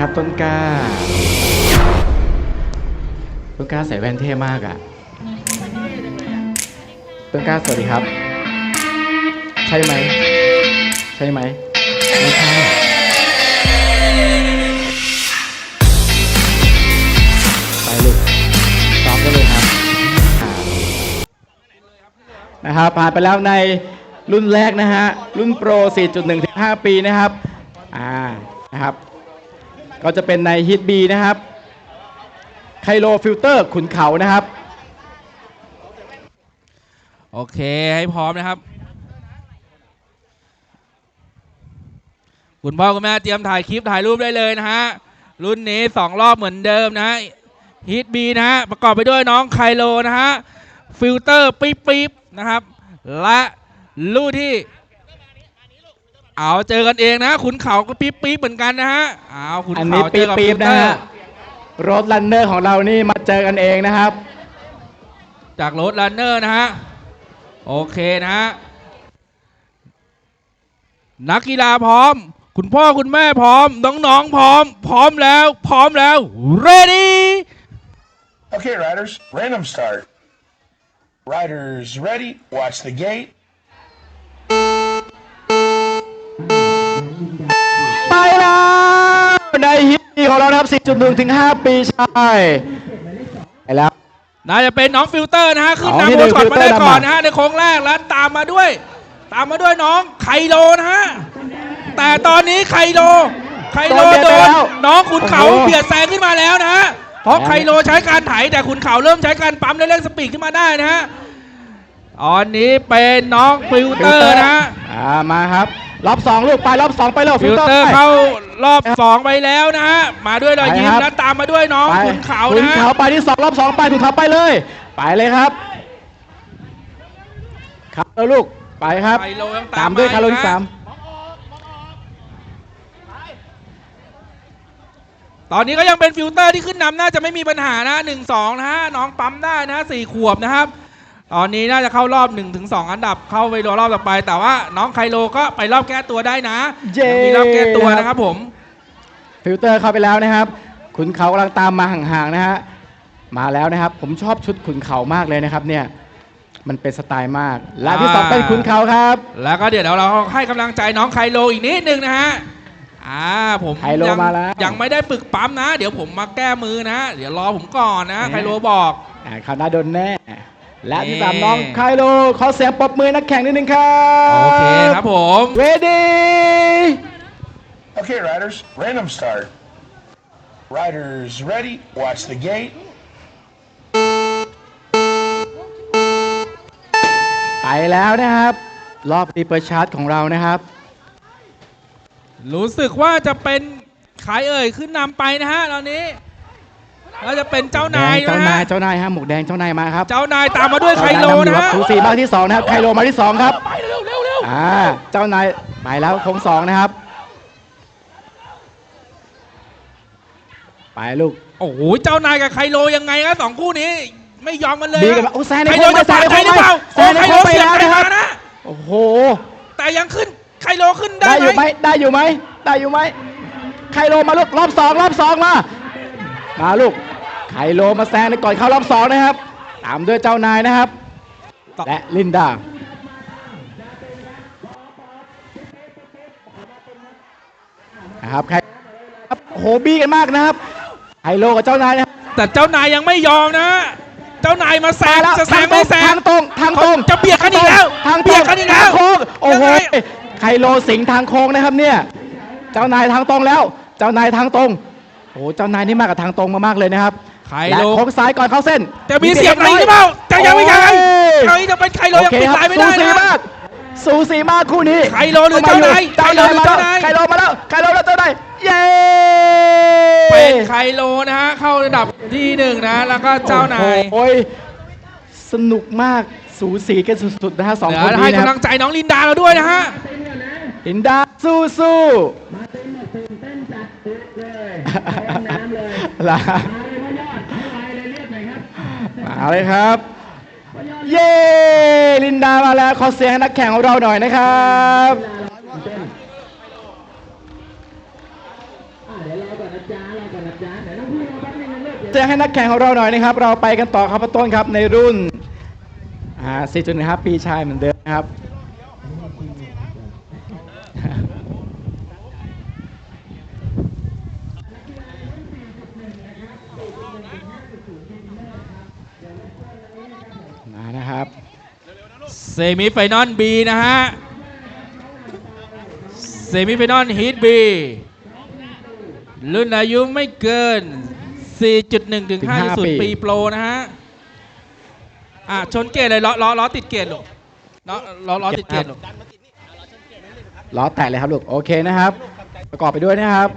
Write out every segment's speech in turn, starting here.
นะครับ ต้นกล้า ต้นกล้าใส่แว่นเท่มากอะ่ะ ต้นกล้าสวัสดีครับ ใช่ไหม ใช่ไหมไม่ใช่ไปลูกซ้อมกันเลยครับอ่านะครับผ่านไปแล้วในรุ่นแรกนะฮะ รุ่นโปร 4.1ถึง5ปีนะครับ อ่า นะครับ ก็จะเป็นในฮิตบีนะครับไคโลฟิลเตอร์ขุนเขานะครับ โอเคให้พร้อมนะครับ คุณพ่อคุณแม่เตรียมถ่ายคลิปถ่ายรูปได้เลยนะฮะ รุ่นนี้สองรอบเหมือนเดิมนะฮะฮิตบีนะฮะ ประกอบไปด้วยน้องไคโลนะฮะ ฟิลเตอร์ปี๊บปี๊บนะครับ และลูกที่ เอาเจอกันเองนะ ขุนเขาก็ปี๊บปี๊บเหมือนกันนะฮะเอาขุนอันนี้เขาเจปี๊อบกับปี๊ฟิบลนะเตอฮะร์รถลันเนอร์ของเรานี่มาเจอกันเองนะครับ จากรถลันเนอร์นะฮะโอเคนะฮะนักกีฬาพร้อม คุณพ่อคุณแม่พร้อม น้องๆพร้อม พร้อมแล้ว พร้อมแล้ว ready Okay, riders, random start. Riders ready, watch the gate. ไปแล้ว ในฮิตบีของเรานะครับ 4.1 ถึง 5 ปีใช่ไปแล้ว น่าจะเป็นน้องฟิลเตอร์นะฮะขึ้นอ๋อที่นำหนึ่โบงช็อตมาได้ฟิลเตอร์ก่อนนำมานะฮะในโค้งแรกแล้วตามมาด้วย ตามมาด้วยน้องไคโลนะฮะแต่ตอนนี้ไคโลไคโลโดนน้องขุนเขาเบียดแซงขึ้นมาแล้วนะฮะเพราะไคโลใช้การไถแต่ขุนเขาเริ่มใช้การปั๊มและเร่งสปีดขึ้นมาได้นะฮะตอนนี้เป็นน้องฟิลเตอร์นะฮะ อ่ามาครับ รอบ2ลูกไปรอบ2ไปเลยฟิลเตอร์เข้า รอบสองไปแล้วนะฮะ มาด้วยรอยยิ้มไปครับ และตามมาด้วยน้องไปขุนเขาขุนนะฮะ เขาไปที่2รอบ2ไปขุนเขาไปเลย ไปเลยครับครับแล้วลูกไปครับไคโลยังตาตามมด้วยมคาร์โลที่นะ สามตอนนี้ก็ยังเป็นฟิลเตอร์ที่ขึ้นนำน่าจะไม่มีปัญหานะหนึ่งสองนะฮะ น้องปั๊มได้นะฮะสี่ขวบนะครับ ตอนนี้น่าจะเข้ารอบ1นถึงสอันดับเข้าไปรอรอบต่อไป แต่ว่าน้องไคโลก็ไปรอบแก้ตัวได้นะเย้ ยังมีรอบแก้ตัวนะครับผม ฟิลเตอร์เข้าไปแล้วนะครับ ขุนเขากำลังตามมาห่างๆนะฮะ มาแล้วนะครับ ผมชอบชุดขุนเขามากเลยนะครับเนี่ย มันเป็นสไตล์มาก และที่สองอ่า เป็นขุนเขาครับ แล้วก็เดี๋ยวเราให้กำลังใจน้องไคโลอีกนิดนึงนะฮะ อ่าผมไคโลยังมาแล้วยังไม่ได้ฝึกปั๊มนะ เดี๋ยวผมมาแก้มือนะ เดี๋ยวรอผมก่อนนะ แหม ไคโลบอก อ่าคราวหน้าโดนแน่ และที่นี่สามน้องไคโลขอเสียงปรบมือนักแข่งนิดนึงครับโอเคครับผมเวดี Okay, riders, random start. Riders ready, watch the gate. ไปแล้วนะครับ รอบรีเปอร์ชาร์ตของเรานะครับ รู้สึกว่าจะเป็นขายเอ่ยขึ้นนำไปนะฮะตอนนี้ แล้วจะเป็นเจ้านายเจ้านะนาฮะยเจ้านายฮะหมวกแดงเจ้านายมาครับเจ้านายตามมาด้วยไคโลนะฮะ สูสีมากที่สองนะครับไคโลมาที่สองครับไปเร็วเร็วเร็วอ่าเจ้านายไปแล้วโค้งสองนะครับ ไปลูกโอ้โห เจ้านายกับไคโลยังไงครับสองคู่นี้ ไม่ยอมกันเลยดีกันมาโอ้แซงในไคโค้โลงจะแซปางดในไทโค้ยงหรือเปล่าแซงในโค้งไปแล้วนะครับนะ โอ้โห แต่ยังขึ้น ไคโลขึ้นได้ได้อยู่ไหไหมมได้อยู่ไหมได้อยู่ไหมไคโลมาลูกรอบสองรอบสองมา มาลูก ไคโลมาแซงในก่อนเข้ารอบสองนะครับ ตามด้วยเจ้านายนะครับ และลินดา นะครับใครครับโอ้โหบี้กันมากนะครับไฮโลกับเจ้านายนะครับแต่เจ้านายยังไม่ยอมนะ เจ้านายมาแซงแล้วจะแซทางงตรไม่งแซงทางตรงทางตรงจะเบียดกันอีกแล้วทางตรงเบียดกันอีกแล้วทางโค้งโอ้โหยังไงไฮโลสิงห์ทางโค้งนะครับเนี่ย เจ้านายทางตรงแล้ว เจ้านายทางตรงโอ้โหเจ้านายนี่มากับทางตรงมามากเลยนะครับ ไคและโลโค้งซ้ายก่อนเข้าเส้นจะมีเสียบไหนหรือเปล่าจะยังไม่ยังโอ้ใครจะเป็นไคโลโอยังเคปิดครับลายไม่สูได้สีนะมากสูสีมากคู่นี้ไคโลหรือเจ้านายเจ้านายมาแล้วไคไคโลโลหรือเจ้านายมาแล้วไคโลแล้วเจ้านายเย้เป็นไคโลนะฮะเข้าระดับที่หนึ่งนะแล้วก็เจ้านายโอ้ยสนุกมากสูสีกันสุดๆนะฮะสองเดี๋ยคนวให้นี้นะคกำลัรับงใจน้องลินดาเราด้วยนะฮะลินดาสู้สู้ล เอาเลยครับ เย้ลินดามาแล้วขอเสียงนักแข่งของเราหน่อยนะครับเสียงให้นักแข่งของเราหน่อยนะครับ เราไปกันต่อครับประต้นครับในรุ่นอ่า4.5 ปีชายเหมือนเดิมครับ เซมิไฟนอลบีนะฮะ เซมิไฟนอลฮีทบีรุ่นอายุไม่เกิน 4.1 ถึงถึงห้าปี5.0 ปีโปรนะฮะ อะ ชนเกตเลยล้อล้อล้อติดเกตลูกล้อล้อล้อติดเกตลูกล้อแตกเลยครับลูก โอเคนะครับ ประกอบไปด้วยนะครับ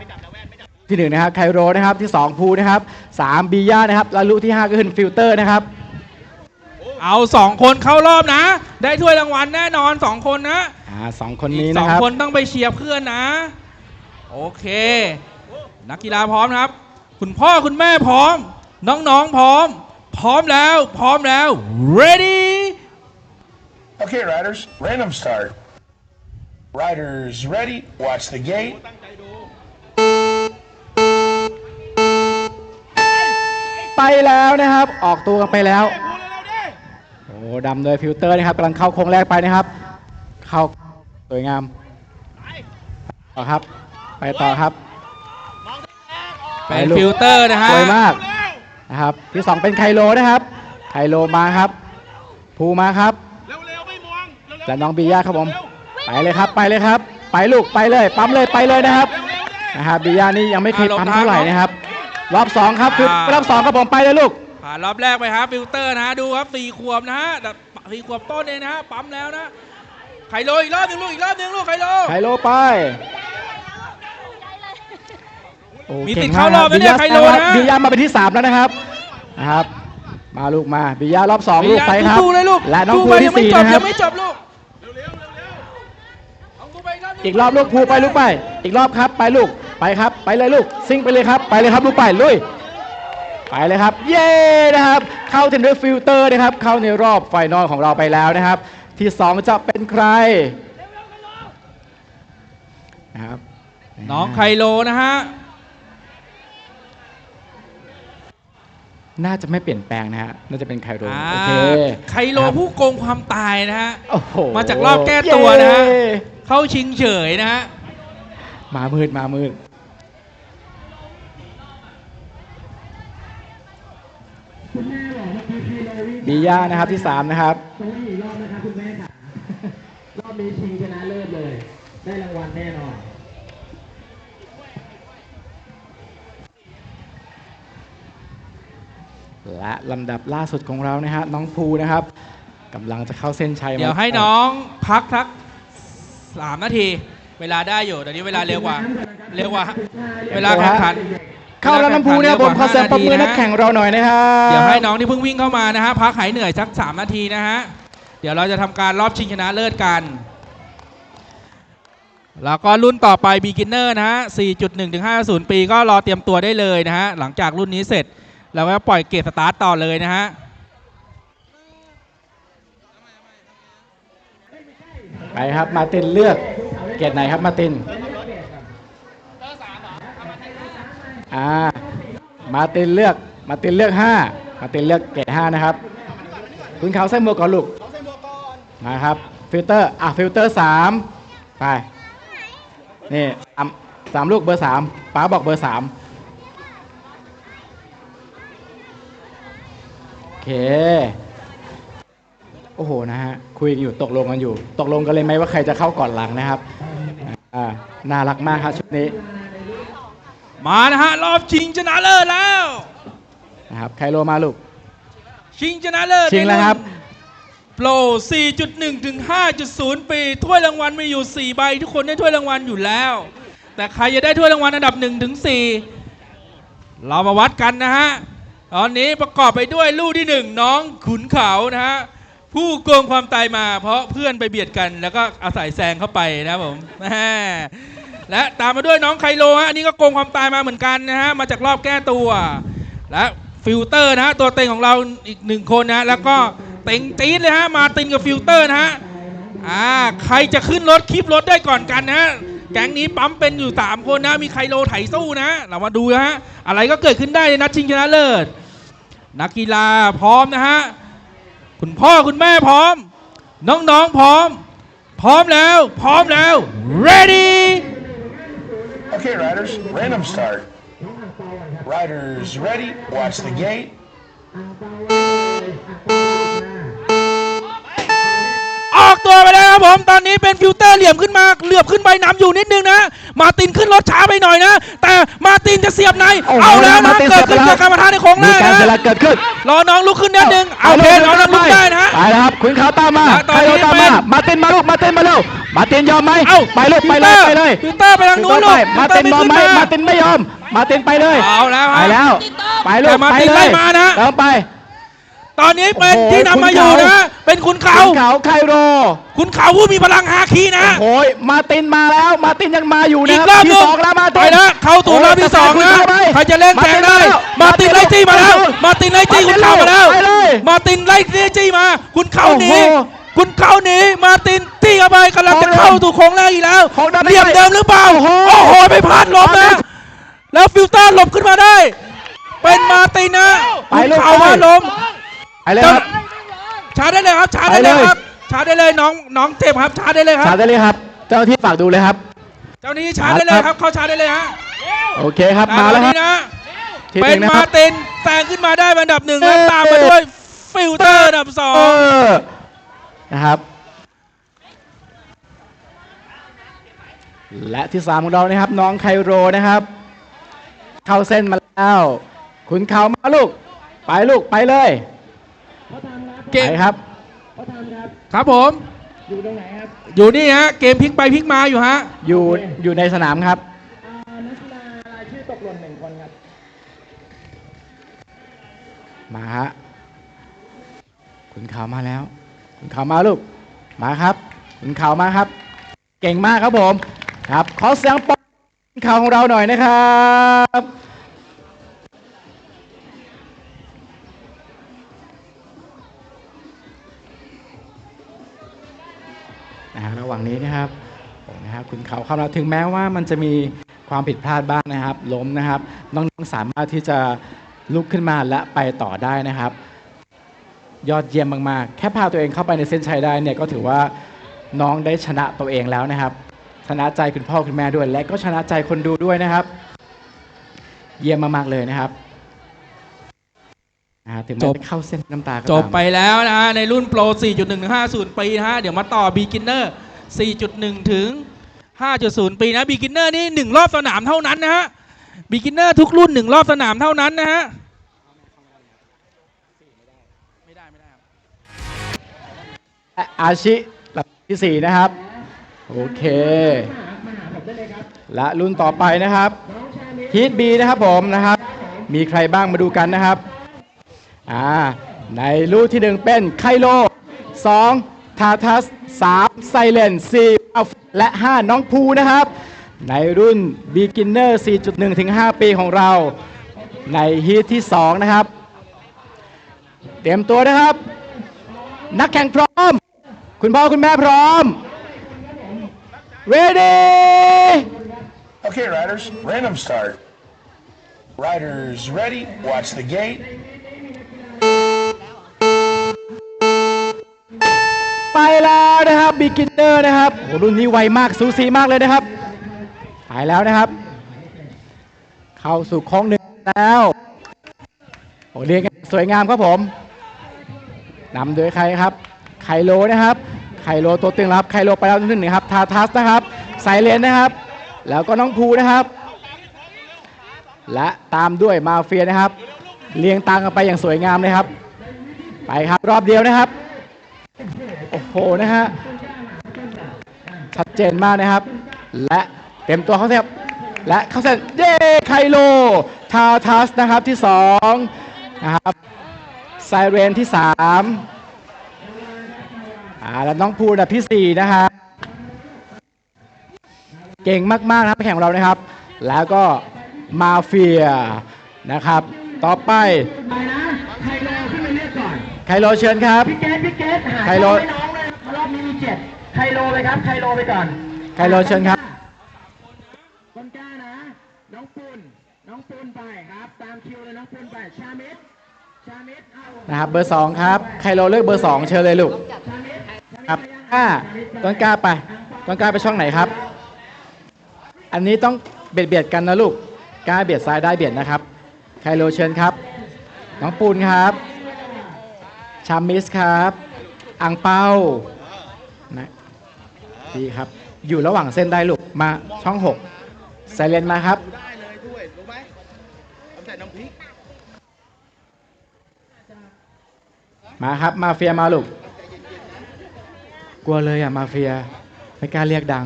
ที่หนึ่งนะครับไคโรนะครับที่สองภูนะครับสามบีย่านะครับแล้วลูกที่ห้าก็คือฟิลเตอร์นะครับ เอาสองคนเข้ารอบนะ ได้ถ้วยรางวัลแน่นอนสองคนนะอ่าสองคนอีนี้กสนะองครับ คนต้องไปเชียร์เพื่อนนะ โอเค นักกีฬาพร้อมนะครับ คุณพ่อคุณแม่พร้อม น้องๆพร้อม พร้อมแล้ว พร้อมแล้ว ready Okay, riders, random start. Riders ready, watch the gate. ไปแล้วนะครับ ออกตัวกันไปแล้วโอ้ ดำโดยฟิลเตอร์นะครับกำลังเข้าโค้งแรกไปนะครับ เข้าสวยงามต่อครับ ไปต่อครับเป็นฟิลเตอร์นะฮะสวยมากนะครับที่สองเป็นไคโลนะครับ ไคโลมาครับภูมาครับและน้องบีย่าครับผมไปเลยครับไปเลยครับ ไปลูกไปเลยปั๊มเลยไปเลยนะครับนะครับบีย่านี่ยังไม่เคยปั๊มเท่าไหร่นะครับรอบสองครับคือรอบสองครับผมไปเลยลูก ผ่านรอบแรกไปครับฟิลเตอร์นะฮะดูครับสี่ขวบนะฮะแต่สี่ขวบต้นเองนะฮะปั๊มแล้วนะไคโลอีกรอบหนึงลูกอีกรอบหนึงลูกไคโลไคโลไปโอ้มีก่สิทงธิ์เข้ารอบนะเนี่ยบิไคโลนะบิยามาเป็นที่สามแล้วนะครับนะครับมาลูกมาบิยารอบสองลูกไปครับสู้ๆเลยลูกและน้องสู้ภูไปที่ยังไม่สี่จบนะคยัรับงไม่จบลูกน้องภูไปหนึ่งอีกรอบลูกภูไปลูกไป อีกรอบครับไปลูกไปครับ ไปเลยลูกซิ่งไปเลยครับ ไปเลยครับลูกไปลุย ไปเลยครับ เย้นะครับ เข้าถึงด้วยฟิลเตอร์นะครับ เข้าในรอบไฟนอลของเราไปแล้วนะครับ ที่สองจะเป็นใครนะครับน้องไคโลนะฮะน่าจะไม่เปลี่ยนแปลงนะฮะ น่าจะเป็นไคโรอ่าโอเคไคโลผู้โกงความตายนะฮะโอ้โหมาจากรอบแก้ตัวนะฮะเย้เข้าชิงเฉยนะฮะ มามืดมามืด ดีย่านะครับที่สามนะครับต้องมีอีกรอบนะคะคุณแม่ค่ะ รอบนี้ชิงชนะเลิศเลย ได้รางวัลแน่นอน และลำดับล่าสุดของเรานะฮะน้องภูนะครับกำลังจะเข้าเส้นชัยมาเดี๋ยวให้น้องพักสักสามนาที เวลาได้อยู่เดี๋ยวนี้เวลาเร็วกว่า เร็วกว่า เวลาแข่งขัน เข้าแล้วน้ำพูนะครับผมขอเสียงปรบมือนักแข่งเราหน่อยนะครับเดี๋ยวให้น้องที่เพิ่งวิ่งเข้ามานะฮะพักหายเหนื่อยสักสามนาทีนะฮะ เดี๋ยวเราจะทำการรอบชิงชนะเลิศกัน แล้วก็รุ่นต่อไป beginner นะฮะ 4.1ถึง5.0 ปีก็รอเตรียมตัวได้เลยนะฮะ หลังจากรุ่นนี้เสร็จเราก็ปล่อยเกรดสตาร์ทต่อเลยนะฮะ ไปครับมาร์ตินเลือกเกรดไหนครับมาร์ติน อ่ามาตินเลือกมาตินเลือกห้ามาตินเลือกเกรดห้านะครับคุณเขาใส่หมวกก่อนลูกมาครับฟิลเตอร์อะฟิลเตอร์สามไปนี่สามสามลูกเบอร์สามป้าบอกเบอร์สามโอเคโอ้โหนะฮะคุยกันอยู่ตกลงกันอยู่ ตกลงกันเลยไหมว่าใครจะเข้าก่อนหลังนะครับอ่าน่ารักมากครับชุดนี้ มานะฮะรอบชิงชนะเลิศแล้ว นะครับไคโรมาลูก ชิงชนะเลิศชิงแล้วครับ โปร 4.1 ถึง 5.0 ปี ถ้วยรางวัลมีอยู่ 4 ใบ ทุกคนได้ถ้วยรางวัลอยู่แล้ว แต่ใครจะได้ถ้วยรางวัลอันดับ1ถึง4เรามาวัดกันนะฮะ ตอนนี้ประกอบไปด้วยลูกที่ 1 น้องขุนเขานะฮะ ผู้โกงความตายมาเพราะเพื่อนไปเบียดกัน แล้วก็อาศัยแซงเข้าไปนะครับผม และตามมาด้วยน้องไคโลฮะอันนี้ก็โกงความตายมาเหมือนกันนะฮะมาจากรอบแก้ตัว และฟิลเตอร์นะฮะตัวเต็งของเราอีกหนึ่งคนนะฮะแล้วก็เต็งจี๊ดเลยฮะมาตินกับฟิลเตอร์นะฮะอ่าใครจะขึ้นรถคลิปรถได้ก่อนกันนะฮะแก๊งนี้ปั๊มเป็นอยู่ 3 คนนะมีไคโลไถสู้นะ เรามาดูนะฮะอะไรก็เกิดขึ้นได้ในนัดชิงชนะเลิศนักกีฬาพร้อมนะฮะคุณพ่อคุณแม่พร้อม น้องๆพร้อม พร้อมแล้ว พร้อมแล้ว ready Okay, riders, random start. Riders ready, watch the gate. ตัวไปแล้วครับผมตอนนี้เป็นฟิลเตอร์เหลี่ยมขึ้นมาเหลือบขึ้นไปนำอยู่นิดนึงนะ มาร์ตินขึ้นรถช้าไปหน่อยนะ แต่มาร์ตินจะเสียบในโอ้โหเอาแล้วมานะร์ตินเกิดขึ้นเสีจายกบการไปปะแล้วทะในโค้งหมีน้าการนะเสียหลักเกิดขึ้นรอน้องลุกขึ้นนิดนึงเอาเพนน้องลุกได้นะฮะไปแล้วครับขุนเขาตามมาและตอนไคนี้โลตามเป็มานมาร์ตินมาลูกมาร์ตินมาเร็วมาร์ตินยอมไหมเอ้าไปลูกไปเลยไปเลยฟิลเตอร์ไปทางนู้นฟิลลูเตอกร์ไปมาร์ตินยอมไหมมาร์ตินไม่ยอม มาร์ตินไปเลยเอาแล้วฮะไปแล้วไปลูแต่กมาร์ไปตินเลไล่ยมานะเติมไป ตอนนี้เป็นโอ้โหที่นำมาอยู่ขุนเขานะเป็นคุณเขา ขุนเขาไคโรคุณเขาผู้มีพลังฮาคีนะ โอ้ยมาร์ตินมาแล้ว มาร์ตินยังมาอยู่อีนะกครรัอบบหที่นึงสองแล้วมาร์ติน ไปแล้วเข้าสู่รอบที่สองนะโอ้ยใครจะเล่นแซงได้มาร์ตินไล่จี้มาแล้ว มาร์ตินไล่จี้คุณเขามาแล้ว ไปเลยมาร์ตินไล่จี้มาคุณเขาหนีโอ้โหคุณเขาหนีมาร์ตินตี้เข้าไปกำลังจะโอ้โหเข้าสู่โค้งแรกอีกแล้วโค้งเดิมเหลี่ยมเดิมหรือเปล่า โอ้โหโอ้โหไปพลาดหลบมาร์ตินะนแล้วฟิลเตอร์หลบขึ้นมาได้ เป็นมาร์ตินนะไปคุณลูกเขาไปมาล้ม ไปเลยครับ ชาร์จได้เลยครับ ชาร์จได้เลยไปเลยครับ ชาร์จได้เลยน้องน้องเจ็บครับ ชาร์จได้เลยครับ ชาร์จได้เลยครับ เจ้าหน้าที่ฝากดูเลยครับ เจ้าหนี้ชาร์จได้เลยครับ เข้าชาร์จได้เลยฮะ โอเคครับ มาแล้วครับตอนนี้นะทีหเป็นงนะคมารับร์ตินแซงขึ้นมาได้เป็นอันดับหนึ่งแล้วเอ้ยตามมาด้วยฟิลเตอร์อันดับสอเองอนะครับ และที่สามของเรานะครับ น้องไคโรนะครับ เข้าเส้นมาแล้ว คุณเขามาลูก ไปลูกไปเลย เกไปมครับ ครับผม อยู่ตรงไหนครับ อยู่นี่ฮะ เกมพลิกไปพลิกมาอยู่ฮะ อยู่อยู่ในสนามครับอ่านักกีฬารายชื่อตกหล่นหนึ่งคนครับ มาฮะคุณเขามาแล้ว คุณเขามาลูก มาครับ คุณเขามาครับ เก่งมากครับผม ครับ ขอเสียงปรบมือคุณเขาของเราหน่อยนะครับ นะฮะระหว่างนี้นะครับนะครับคุณเขาเข้ามาถึงแม้ว่ามันจะมีความผิดพลาดบ้างนะครับ ล้มนะครับน้องๆสามารถที่จะลุกขึ้นมาและไปต่อได้นะครับ ยอดเยี่ยมมากๆ แค่พาตัวเองเข้าไปในเส้นชัยได้เนี่ยก็ถือว่าน้องได้ชนะตัวเองแล้วนะครับ ชนะใจคุณพ่อคุณแม่ด้วย และก็ชนะใจคนดูด้วยนะครับ เยี่ยมมากๆเลยนะครับ ถึงแม้จบ จะเข้าเส้นน้ำตาก็จบตามไปแล้วนะฮะในรุ่นโปร 4.150 ปีนะฮะ เดี๋ยวมาต่อ beginner 4.1 ถึง 5.0 ปีนะ beginner นี่ 1 รอบสนามเท่านั้นนะฮะ beginner ทุกรุ่น 1 รอบสนามเท่านั้นนะฮะ ไม่ได้ไม่ได้ครับและอาชิลำดับที่สี่นะครับ โอเคมาหาผมได้เลยครับและรุ่นต่อไปนะครับน้องชาลิฮีทบีนะครับผมนะครับ มีใครบ้างมาดูกันนะครับ อ่าในรุ่นที่หนึ่งเป็นไคโล2ทาทัส3ไซเลน4อัลฟและ 5 น้องภูนะครับ ในรุ่น Beginner 4.1 ถึง 5 ปีของเรา ในฮีทที่ 2 นะครับ เตรียมตัวนะครับ นักแข่งพร้อม คุณพ่อคุณแม่พร้อม ready Okay, riders, random start. Riders ready, watch the gate. แล้วนะครับ beginner นะครับโอ้รุ่นนี้ไวมากสูสีมากเลยนะครับไปแล้วนะครับ เข้าสู่โค้งหนึ่งแล้วโอ้เรียงกันสวยงามครับผมนำโดยใครครับ ไคโลนะครับ ไคโลตัวตึงครับ ไคโลไปแล้วที่หนึ่งครับ ทาทัสนะครับไซเลนนะครับ แล้วก็น้องภูนะครับ และตามด้วยมาเฟียนะครับ เรียงตามกันไปอย่างสวยงามเลยครับ ไปครับรอบเดียวนะครับ โอ้โหนะฮะชัดเจนมากนะครับ และเต็มตัวเขาเสียบและเขาเสร็จเย้ไคโล ทาทัสนะครับที่สองนะครับไซเรนที่สามอ่าแล้วน้องภูดับที่สี่นะครับเก่งมากๆนะครับแข่งของเรานะครับ แล้วก็มาเฟียนะครับ ต่อไป ไปนะไคโลขึ้นไปเลือกก่อนไคโลเชิญครับ พี่เกตพี่เกตหาไคโลช่องให้น้องเลยรอบนี้มีเจ็ดไคโลไปครับไคโลไปก่อนไคโลเชิญครับ ต้นกล้านะ น้องปุนน้องปุนไปครับ ตามคิวเลยน้องปุนไปชามิดชามิดเอานะครับ เบอร์สองครับ ไคโลเลือกเบอร์สองเชิญเลยลูก ชามิดครับกล้าต้นกล้าไป ต้นกล้าไปช่องไหนครับ อันนี้ต้องเบียดเบียดกันนะลูก กล้าเบียดซ้ายได้เบียดนะครับ ไคโลเชิญครับ น้องปูนครับ ชามิสครับอังเปานะดีครับ อยู่ระหว่างเส้นได้ลูก มาช่อง6ไซเลนมาครับได้เลยด้วยรู้ไหมทำแต่น้ำพริกมาครับมาเฟียมาลูก กลัวเลยอะมาเฟีย ไม่กล้าเรียกดัง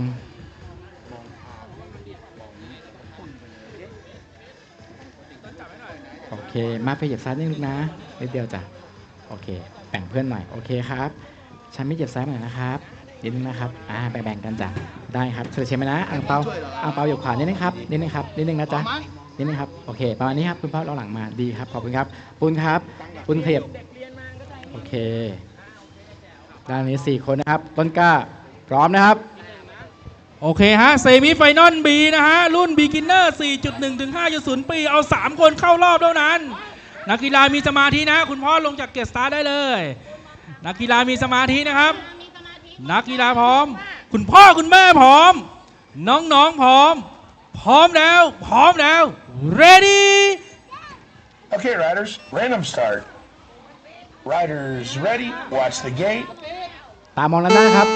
โอเค มาเฟียเหยียบซ้ายนิดนึงนะนิดเดียวจ้ะ โอเคแบ่งเพื่อนหน่อยโอเคครับฉันไม่เหยียบซ้ายหน่อยนะครับนิดนึงนะครับอ่าแบ่งๆกันจ้ะได้ครับเฉลยใช่ไหมนะอังเปาอังเปาอยู่ขวานิดนึงครับนิดนึงครับนิดนึงนะจ๊ะนิดนึงครับโอเคประมาณนี้ครับคุณพ่อเราหลังมาดีครับขอบคุณครับปุณครับปุณขยับโอเคด้านนี้4คนนะครับต้นกล้าพร้อมนะครับโอเคฮะเซมิไฟนอลบีนะฮะรุ่น b ิ g ิ n เนอร์4.1ถึง5.0 ปี เอา 3 คนเข้ารอบเท่านั้น นักกีฬามีสมาธินะ คุณพ่อลงจากเกตสตาร์ทได้เลย นักกีฬามีสมาธินะครับ นักกีฬาพร้อม คุณพ่อคุณแม่พร้อม น้องๆพร้อม พร้อมแล้ว พร้อมแล้ว ready Okay, riders, random start. Riders ready, watch the gate. ตามมองด้านหน้าครับ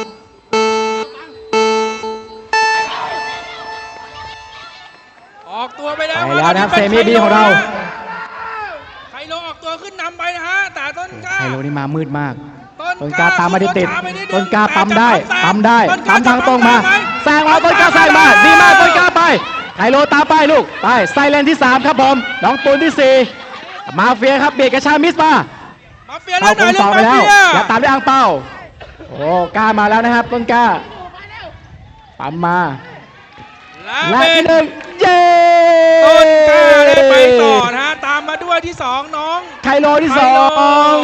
ออกตัวไปแล้วไปแล้วนะครับตอเซมิบีของเราไคโลออก ตัวขึ้นนำไปนะฮะแต่ต้นกล้า ไคโรนี่มามืดมากต้ต้นกล้าตามมาติดติดช้ไปนินึงต้นกล้าปั๊มได้แต่จะปั๊มได้ต้นกล้ปั๊มทางตรงมาจะปั๊แซงมาต้นกล้าแซงมาดีมากต้นกล้าไปไคโรตามไปลูกไปไซเลนที่ 3 ครับผมน้องปูนที่ 4 มาเฟียครับเบียดกับชามิสมามาเฟียเป้าเล่นหคน่อยนเล่สนองไปมาแล้วเฟียและตามด้วยอังเป้าโอ้กล้ามาแล้วนะครับต้นกล้าปั๊มมาและและเป็ที่นหนึ่งเย้ ต้นกล้าได้ไปต่อนะฮะตามมาด้วยที่สองน้องไคโรที่ไคสอโลง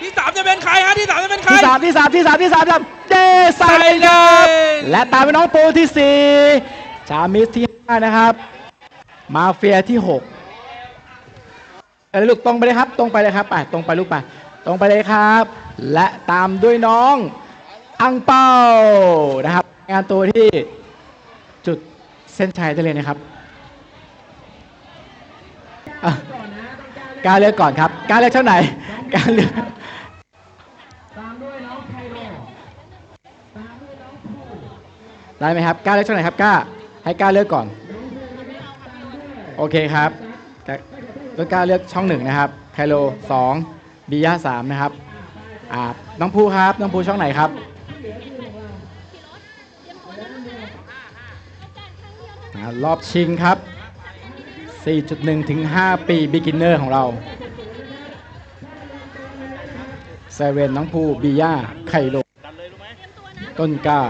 ที่สามจะเป็นใครฮะที่สามจะเป็นใคร ที่สามที่สามที่สามที่สามครับเย้ไซเลนครับ และตามไปน้องปูที่สี่ชามิสที่ห้านะครับ มาเฟียที่หกเอ้ยลูกตรงไปเลยครับ ตรงไปเลยครับไปตรงไปลูกไปตรงไปเลยครับ และตามด้วยน้องอังเปานะครับ งานตัวที่จุดเส้นชัยได้เลยนะครับอะ กล้ารเลือกก่อนครับกล้ารเลือกเท่าไหร่กล้ารเลือกตามด้วยน้องไคโรตามด้วยน้องได้ไหมครับกล้าเลือกช่องไหนครับกล้าให้กล้าเลือกก่อน โอเคครับกล้าต้นกล้าเลือกช่องหนึ่งนะครับไคโลสองบีย่าสามนะครับอ่าน้องภูครับน้องภูช่องไหนครับรอบชิงครับ 4.1 ถึง 5 ปี beginner ของเราไซเรนน้องภูบีย่าไคโลต้นก้า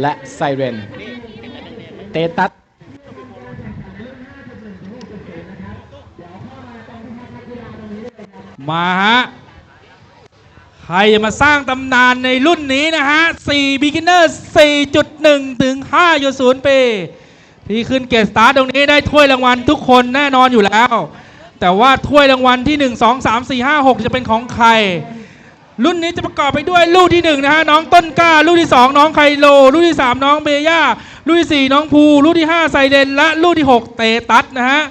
และไซเรน เตตัสมาฮะ ใครจะมาสร้างตำนานในรุ่นนี้นะฮะ4 beginner 4.1 ถึง 5.0 ปี ที่ขึ้นเกตสตาร์ตรงนี้ได้ถ้วยรางวัลทุกคนแน่นอนอยู่แล้ว แต่ว่าถ้วยรางวัลที่ 1 2 3 4 5 6 จะเป็นของใคร รุ่นนี้จะประกอบไปด้วยลูกที่1นะฮะน้องต้นกล้าลูกที่ 2 น้องไคโลลูกที่ 3 น้องเบย่าลูกที่ 4 น้องภูลูกที่ 5 ไซเดนและลูกที่ 6 เตตัสนะฮะ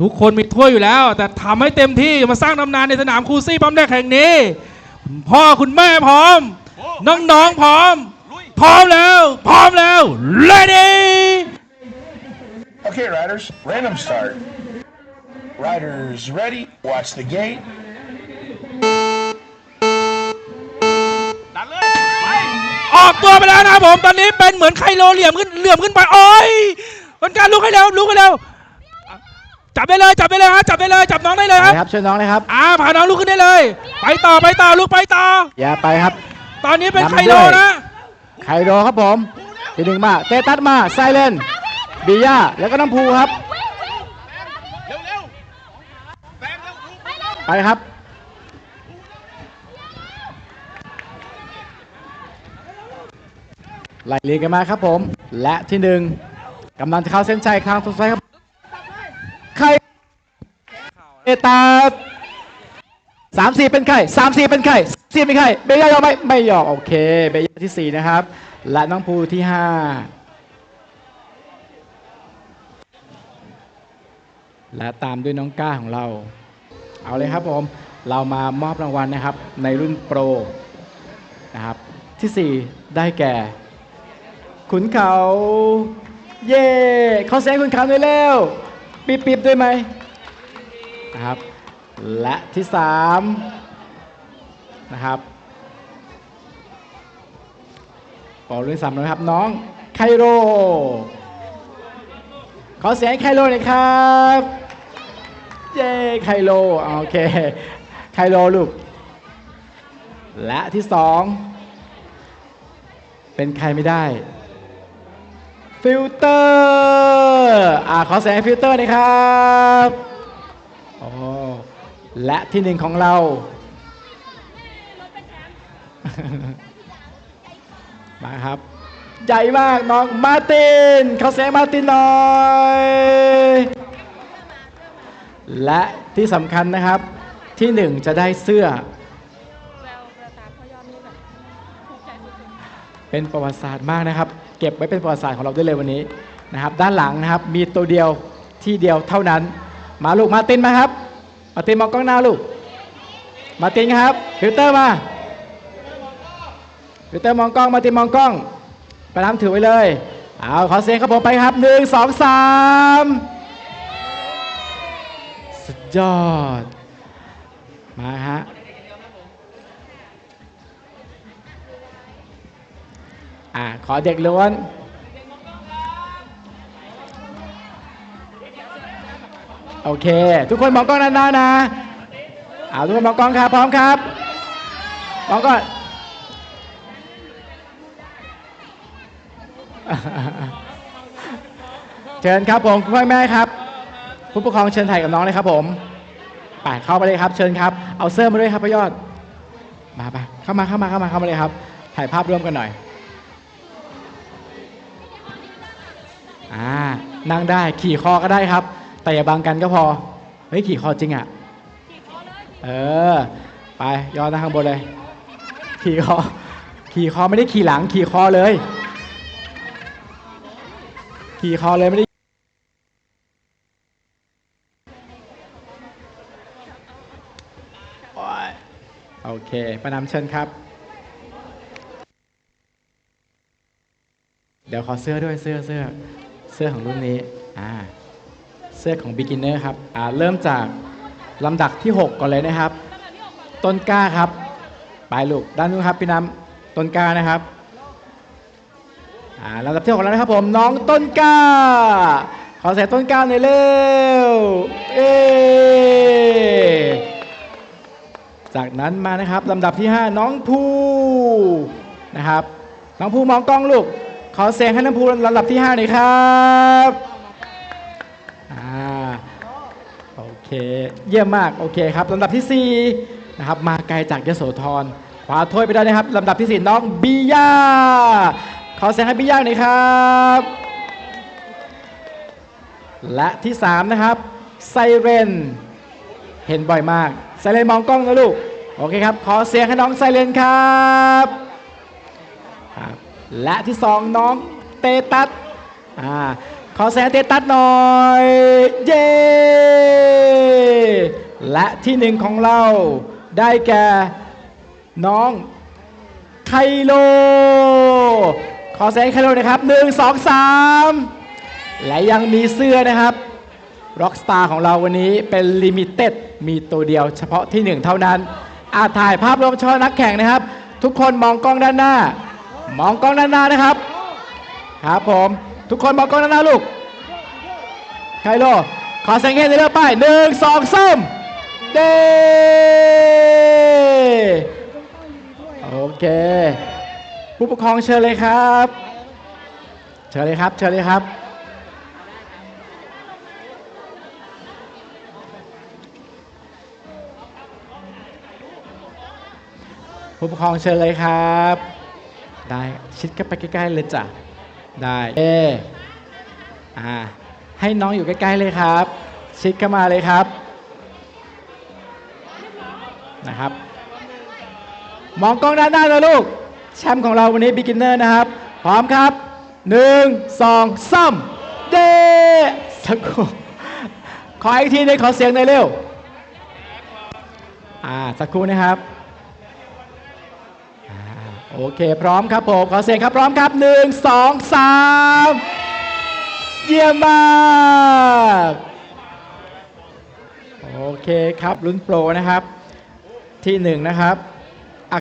ทุกคนมีถ้วยอยู่แล้ว แต่ทำให้เต็มที่มาสร้างตำนานในสนามคูซี่ปั๊มแดกแห่งนี้พ่อคุณแม่พร้อม น้องๆพร้อม พร้อมแล้ว พร้อมแล้ว ready Okay, riders, random start. Riders ready, watch the gate. ออกตัวไปแล้วนะครับผมตอนนี้เป็นเหมือนไคโลเหลี่ยมขึ้นเหลี่ยมขึ้นไปโอ้ยคนการลุกให้เร็วลุกให้เร็วจับได้เลยจับได้เลยฮะจับได้เลยจับน้องได้เลยไปครับครับช่วยน้องเลยครับ อ่าพาน้องลุกขึ้นได้เลย ไปต่อไปต่อลุกไปต่อ อย่าไปครับ ตอนนี้เป็นนำไคโลด้วยนะ ไคโรครับผมทีหนึ่งมาเตตัสมาไซเลน บีย่าแล้วก็น้องภูครับ ไปครับ ไล่เรียงกันมาครับผม และที่หนึ่งกำลังจะเข้าเส้นชัยครั้งสุดท้ายครับ ใครเอตาสามสี่เป็นใครสามสี่เป็นใครสี่เป็นใครเบย่ายอมไหมไม่ยอมโอเคเบย่าที่สี่นะครับ และน้องภูที่ห้า และตามด้วยน้องก้าของเรา เอาเลยครับผม เรามามอบรางวัลนะครับ ในรุ่นโปรนะครับ ที่สี่ได้แก่ ขุนเขา เย่เขาแสงขุนเขาหน่อยเร็วปีบปีบด้วยไหมนะครับ และที่สามนะครับปอรุ่นสามนะครับน้องไคโร ขอเสียงไคโรหน่อยครับ เย้ไคโลโอเคไคโลลูก และที่สอง เป็นใครไม่ได้ ฟิลเตอร์อ่าขอเสียงฟิลเตอร์น่อยครับโอ้และที่หนึ่งของเรามาครับใหญ่มากน้องมาตินเขอเสียงมาตินหน่อย และที่สำคัญนะครับที่หนึ่งจะได้เสื้อ เป็นประวัติศาสตร์มากนะครับ เก็บไว้เป็นประวัติศาสตร์ของเราได้เลยวันนี้นะครับ ด้านหลังนะครับมีตัวเดียวที่เดียวเท่านั้น มาลูกมาตินมาครับ มาตินมองกล้องหน้าลูก มาตินครับฟิลเตอร์มาฟิลเตอร์มองกล้องมาตินมองกล้องไปน้ำถือไว้เลยเอาขอเสียงครับผมไปครับหนึ่งสองสาม ยอด มาฮะอ่าขอเด็กล้วน โอเค ทุกคนมองกล้องนานๆนะเอาทุกคนมองกล้องครับพร้อมครับมองก่อนเชิญครับผมคุณพ่อแม่ครับ ผู้ปกครองเชิญถ่ายกับน้องเลยครับผมไปเข้าไปเลยครับ เชิญครับ เอาเสื้อมาด้วยครับพยอด มาไปเข้ามาเข้ามาเข้ามาเข้ามาเลยครับ ถ่ายภาพร่วมกันหน่อยอ่านั่งได้ขี่คอก็ได้ครับ แต่อย่าบังกันก็พอเฮ้ยขี่คอจริงอะเออ ไปย้อนนะข้างบนเลย ขี่คอ ขี่คอไม่ได้ขี่หลัง ขี่คอเลย ขี่คอเลยไม่ได้ โอเคประนำเชิญครับ เดี๋ยวขอเสื้อด้วยเสื้อเสื้อเสื้อของรุ่นนี้อ่าเสื้อของ beginner ครับอ่าเริ่มจากลำดับที่ 6 ก่อนเลยนะครับ ต้นกล้าครับไปลูกด้านนู้นครับพี่น้ำต้นกล้านะครับอ่าลำดับที่6แล้วนะครับผมน้องต้นกล้า ขอใส่ต้นกล้าหน่อยเร็วเอ จากนั้นมานะครับลำดับที่ 5 น้องภูนะครับ น้องภูมองกล้องลูก ขอเสียงให้น้องภูลำดับที่5หน่อยครับอ่าโอเคเยี่ยมมากโอเคครับลำดับที่4นะครับมาไกลจากยโสธรคว้าถ้วยไปได้นะครับลำดับที่ 4 น้องบิยาขอเสียงให้บิยาหน่อยครับและที่ 3 นะครับไซเรนเห็นบ่อยมากไซเลนมองกล้องนะลูก โอเคครับ ขอเสียงให้น้องไซเลนครับครับ และที่สองน้องเตตัสอ่าขอเสียงเตตัสหน่อย เย้และที่หนึ่งของเราได้แก่น้องไคโล ขอเสียงไคโลนะครับหนึ่งสองสามและยังมีเสื้อนะครับร็อกสตาร์ของเราวันนี้เป็นลิมิเต็ดมีตัวเดียวเฉพาะที่หนึ่งเท่านั้น อาถ่ายภาพรวมเฉพาะนักแข่งนะครับ ทุกคนมองกล้องด้านหน้า มองกล้องด้านหน้านะครับ ครับผมทุกคนมองกล้องด้านหน้าลูกไคโลขอเสียงเฮนเลยไปหนึ่งสองสามเด้โอเค ผู้ปกครองเชิญเลยครับ เชิญเลยครับ เชิญเลยครับ ผู้ปกครองเชิญเลยครับ ได้ชิดกันไปใกล้ๆเลยจ้ะได้เออ่าให้น้องอยู่ใกล้ๆเลยครับ ชิดเข้ามาเลยครับนะครับ มองกล้องด้านหน้านะลูก แชมป์ของเราวันนี้ beginner นะครับ พร้อมครับหนึ่งสองสามเดสักครู่ขออีกทีนึงขอเสียงหน่อยเร็ว อ่า สักครู่นะครับ โอเค พร้อมครับผม ขอเสียงครับพร้อมครับหนึ่งสองสามเยี่ยมมากโอเคครับลุ้นโปรนะครับที่หนึ่งนะครับ